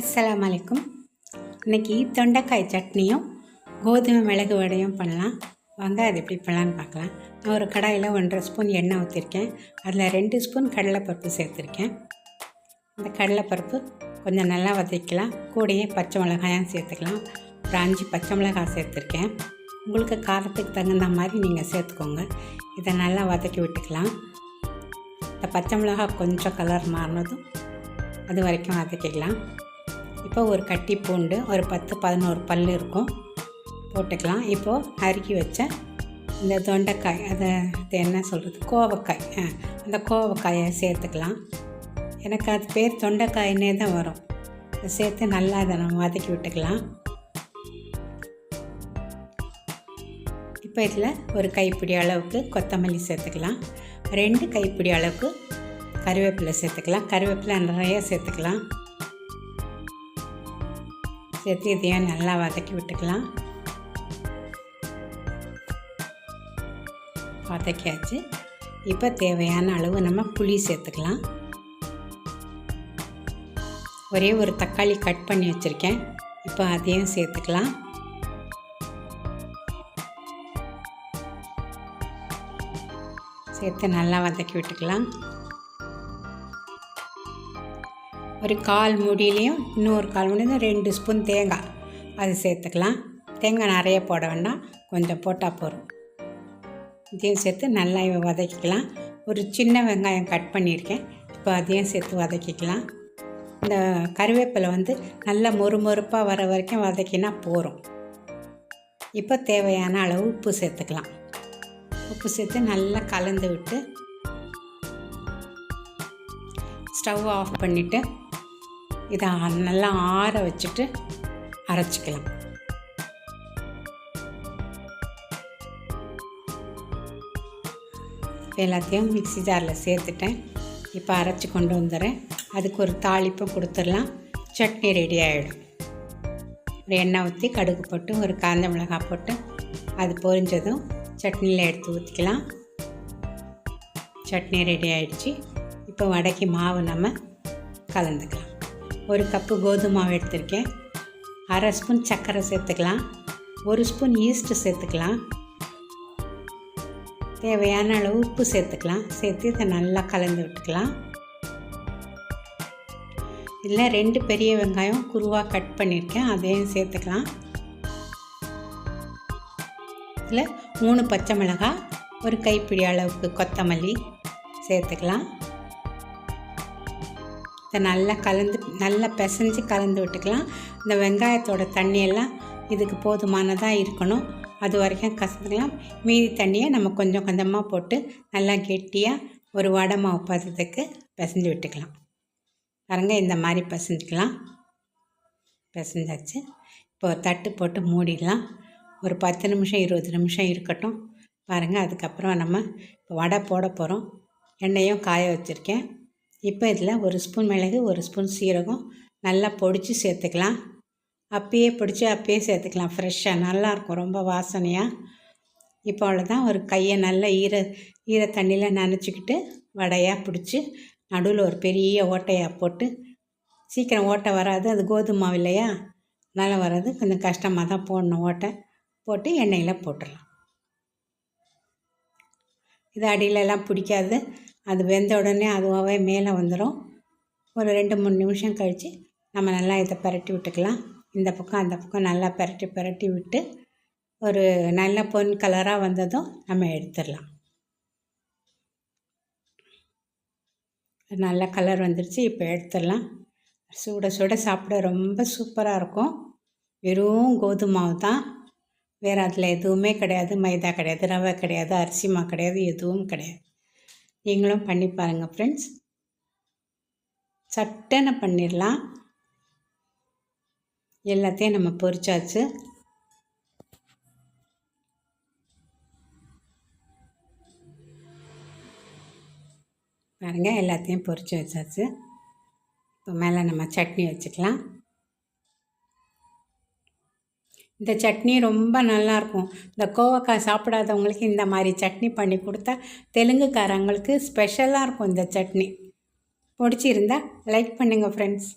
அஸ்லாம் அலைக்கும் இன்னைக்கு தொண்டைக்காய் சட்னியும் கோதுமை மிளகு வடையும் பண்ணலாம். வாங்க அது எப்படி பண்ணலான்னு பார்க்கலாம். நான் ஒரு கடாயில் ஒன்றரை ஸ்பூன் எண்ணெய் ஊற்றிருக்கேன் அதில் ரெண்டு ஸ்பூன் கடலைப்பருப்பு சேர்த்துருக்கேன். இந்த கடலைப்பருப்பு கொஞ்சம் நல்லா வதக்கலாம் கூடயே பச்சை மிளகாயும் சேர்த்துக்கலாம். ஒரு அஞ்சு பச்சை மிளகாய் சேர்த்துருக்கேன். உங்களுக்கு காரத்துக்கு தகுந்த மாதிரி நீங்கள் சேர்த்துக்கோங்க. இதை நல்லா வதக்கி விட்டுக்கலாம். இந்த பச்சை மிளகாய் கொஞ்சம் கலர் மாறினதும் அது வரைக்கும் வதக்கிக்கலாம். இப்போ ஒரு கட்டி பூண்டு ஒரு பத்து பதினோரு பல் இருக்கும். போட்டுக்கலாம். இப்போது நறுக்கி வச்ச இந்த தொண்டைக்காய் அதை அது என்ன சொல்கிறது கோவக்காய். ஆ, அந்த கோவக்காயை சேர்த்துக்கலாம். எனக்கு அது பேர் தொண்டைக்காயினே தான் வரும். அதை சேர்த்து நல்லா அதை நம்ம வதக்கி விட்டுக்கலாம். இப்போ இதில் ஒரு கைப்பிடி அளவுக்கு கொத்தமல்லி சேர்த்துக்கலாம். ரெண்டு கைப்பிடி அளவுக்கு கருவேப்பிலை சேர்த்துக்கலாம். கருவேப்பிலை நிறைய சேர்த்துக்கலாம். சேர்த்து இதையும் நல்லா வதக்கி விட்டுக்கலாம். வதக்கியாச்சு. இப்போ தேவையான அளவு நம்ம புளி சேர்த்துக்கலாம். ஒரே ஒரு தக்காளி கட் பண்ணி வச்சுருக்கேன். இப்போ அதையும் சேர்த்துக்கலாம். சேர்த்து நல்லா வதக்கி விட்டுக்கலாம். ஒரு கால் முடியிலையும் இன்னொரு கால் முடியும் ரெண்டு ஸ்பூன் தேங்காய். அது சேர்த்துக்கலாம். தேங்காய் நிறைய போட வேண்டாம். கொஞ்சம் போட்டால் போதும். இதையும் சேர்த்து நல்லா வதக்கிக்கலாம். ஒரு சின்ன வெங்காயம் கட் பண்ணியிருக்கேன். இப்போ அதையும் சேர்த்து வதக்கிக்கலாம். இந்த கருவேப்பிலை வந்து நல்லா மொறு மொறுப்பாக வர வரைக்கும் வதக்கினா போகிறோம் இப்போ தேவையான அளவு உப்பு சேர்த்துக்கலாம். உப்பு சேர்த்து நல்லா கலந்து விட்டு ஸ்டவ் ஆஃப் பண்ணிவிட்டு இதை நல்லா ஆற வச்சுட்டு அரைச்சிக்கலாம். எல்லாத்தையும் மிக்ஸி ஜாரில் சேர்த்துட்டேன். இப்போ அரைச்சி கொண்டு வந்துடுறேன். அதுக்கு ஒரு தாளிப்பு கொடுத்துடலாம். சட்னி ரெடி ஆகிடும் ஒரு எண்ணெய் ஊற்றி கடுகு போட்டு ஒரு காஞ்ச மிளகாய் போட்டு அது பொரிஞ்சதும் சட்னியில் எடுத்து ஊற்றிக்கலாம் சட்னி ரெடி ஆகிடுச்சி இப்போ வடைக்கு மாவு நம்ம கலந்துக்கலாம். ஒரு கப்பு கோதுமை மாவு எடுத்திருக்கேன். அரை ஸ்பூன் சர்க்கரை சேர்த்துக்கலாம். ஒரு ஸ்பூன் ஈஸ்ட்டு சேர்த்துக்கலாம். தேவையான அளவு உப்பு சேர்த்துக்கலாம். சேர்த்து இதை நல்லா கலந்து விட்டுக்கலாம். இதில் ரெண்டு பெரிய வெங்காயம் குருவாக கட் பண்ணியிருக்கேன். அதையும் சேர்த்துக்கலாம். இதில் மூணு பச்சை மிளகாய் ஒரு கைப்பிடி அளவுக்கு கொத்தமல்லி சேர்த்துக்கலாம். இதை நல்லா கலந்து நல்லா பிசைஞ்சு கலந்து விட்டுக்கலாம். இந்த வெங்காயத்தோட தண்ணியெல்லாம் இதுக்கு போதுமானதாக இருக்கணும். அது வரைக்கும் கசந்துக்கலாம். மீதி தண்ணியை நம்ம கொஞ்சம் கொஞ்சமாக போட்டு நல்லா கெட்டியாக ஒரு வடை மாவு பதத்துக்கு பிசைஞ்சு விட்டுக்கலாம். பாருங்க இந்த மாதிரி பிசைஞ்சிக்கலாம். பிசைஞ்சாச்சு. இப்போ தட்டு போட்டு மூடிடலாம். ஒரு பத்து நிமிஷம் இருபது நிமிஷம் இருக்கட்டும். பாருங்கள் அதுக்கப்புறம் நம்ம இப்போ வடை போட போகிறோம் எண்ணெயும் காய வச்சுருக்கேன். இப்போ இதில் ஒரு ஸ்பூன் மிளகு ஒரு ஸ்பூன் சீரகம் நல்லா பொடிச்சு சேர்த்துக்கலாம். அப்பயே பிடிச்சி அப்பயே சேர்த்துக்கலாம் ஃப்ரெஷ்ஷாக நல்லாயிருக்கும் ரொம்ப வாசனையாக இப்போ அவ்வளோதான் ஒரு கையை நல்லா ஈர ஈர தண்ணியில் நனைச்சிக்கிட்டு வடையாக பிடிச்சி நடுவில் ஒரு பெரிய ஓட்டையாக போட்டு சீக்கிரம் ஓட்டை வராது அது கோதுமை மாவு இல்லையா? நல்லா வராது கொஞ்சம் கஷ்டமாக தான் போடணும் ஓட்டை. போட்டு எண்ணெயில் போட்டுடலாம். இது அடியிலலாம் பிடிக்காது. அது வெந்த உடனே அதுவாகவே மேலே வந்துடும் ஒரு ரெண்டு மூணு நிமிஷம் கழித்து நம்ம நல்லா இதை பரட்டி விட்டுக்கலாம். இந்த பக்கம் அந்த பக்கம் நல்லா பரட்டி பரட்டி விட்டு ஒரு நல்ல பொன் கலராக வந்ததும் நம்ம எடுத்துடலாம். நல்ல கலர் வந்துருச்சு இப்போ எடுத்துடலாம். சுட சுட சாப்பிட ரொம்ப சூப்பராக இருக்கும். வெறும் கோதுமை மாவு தான். வேறு அதில் எதுவுமே கிடையாது. மைதா கிடையாது ரவை கிடையாது அரிசி மாவு கிடையாது எதுவும் கிடையாது. நீங்களும் பண்ணி பாருங்கள் ஃப்ரெண்ட்ஸ் சட்டனை பண்ணிடலாம் எல்லாத்தையும் நம்ம பொரிச்சாச்சு. பாருங்கள் எல்லாத்தையும் பொறிச்சு வச்சாச்சு. இப்போ மேலே நம்ம சட்னி வச்சுக்கலாம். இந்த சட்னி ரொம்ப நல்லாயிருக்கும் இந்த கோவக்காய் சாப்பிடாதவங்களுக்கு இந்த மாதிரி சட்னி பண்ணி கொடுத்தா தெலுங்குக்காரங்களுக்கு ஸ்பெஷலாக இருக்கும் இந்த சட்னி. பிடிச்சிருந்தா லைக் பண்ணுங்கள் ஃப்ரெண்ட்ஸ்